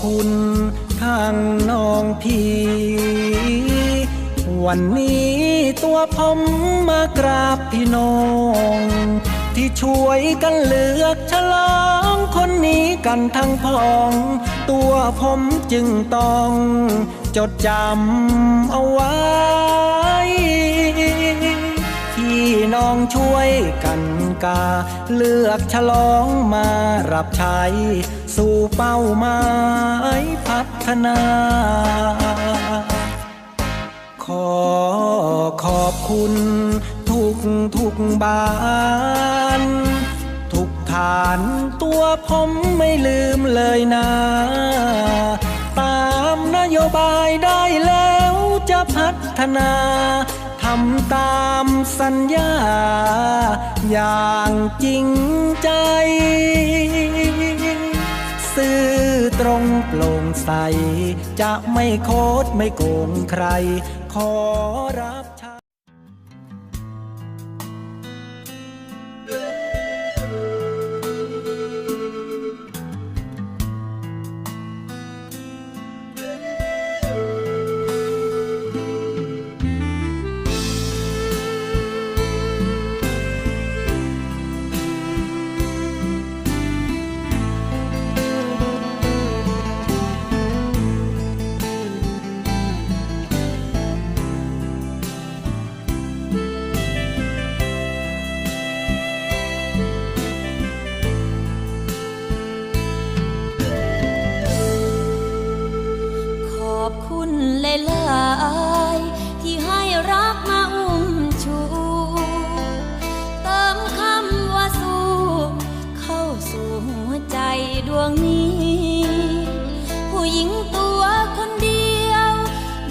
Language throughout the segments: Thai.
คุณทางน้องพี่ วันนี้ตัวผมมากราบพี่น้อง ที่ช่วยกันเลือกฉลองคนนี้กันทั้งพอง ตัวผมจึงต้องจดจำเอาไว้ น้องช่วยกันกา เลือกฉลองมารับใช้ สู่เป้าหมายพัฒนา ขอขอบคุณ ทุกทุกบ้าน ทุกฐานตัวผมไม่ลืมเลยนะ ตามนโยบายได้แล้วจะพัฒนาำตามสัญญา อย่างจริงใจ ซื่อตรงโปร่งใส จะไม่โคดไม่โกงใคร ขอรับ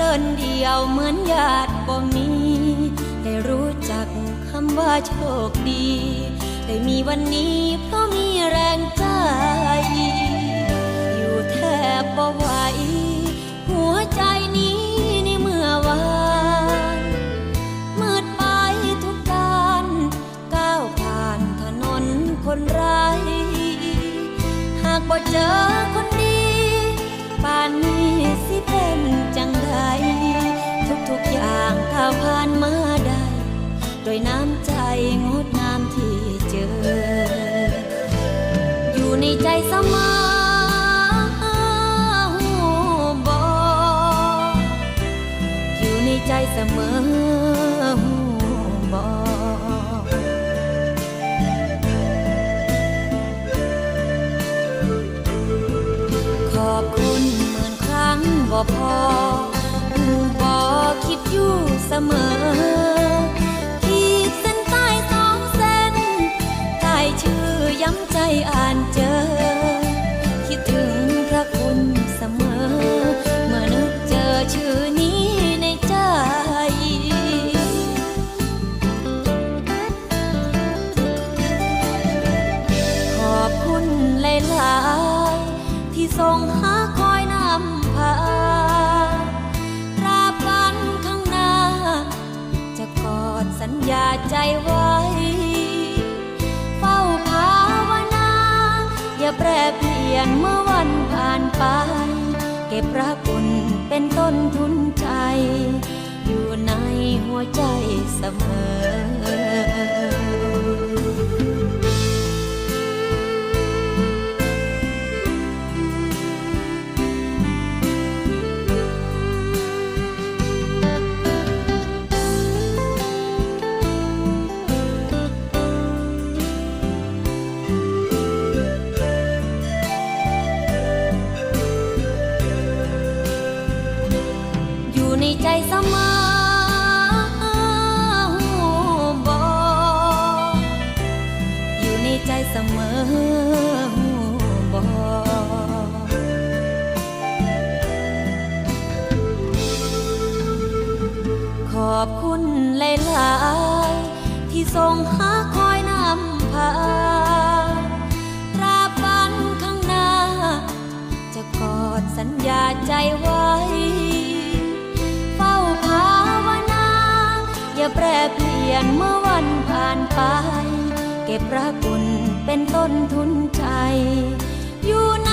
ดินเดียวเหมือนญาติบ่มี ได้รู้จักคำว่าโชคดี ได้มีวันนี้เพราะมีแรงใจ อยู่แทบบ่ไหวหัวใจนี้ในเมื่อวานมืดไปทุกด้านก้าวผ่านถนนคนไร้หากบ่เจอคนดี ป่านนี้สิเป็น ดวยน้ำใจงดงามที่เจอ อยู่ในใจเสมอหูบออยู่ในใจเสมอหูบอขอบคุณหมื่นครั้งบ่พอหูบอคิดอยู่เสมอ ยนเมื่อวันผ่านไป เก็บพระคุณเป็นต้นทุนใจ อยู่ในหัวใจเสมอ อบคุณหลายๆที่ทรงหาคอยนำพาตราบวันข้างหน้า จะกอดสัญญาใจไว้ เฝ้าภาวนา อย่าแปรเปลี่ยนเมื่อวันผ่านไป เก็บพระคุณเป็นต้นทุนใจ อยู่ใน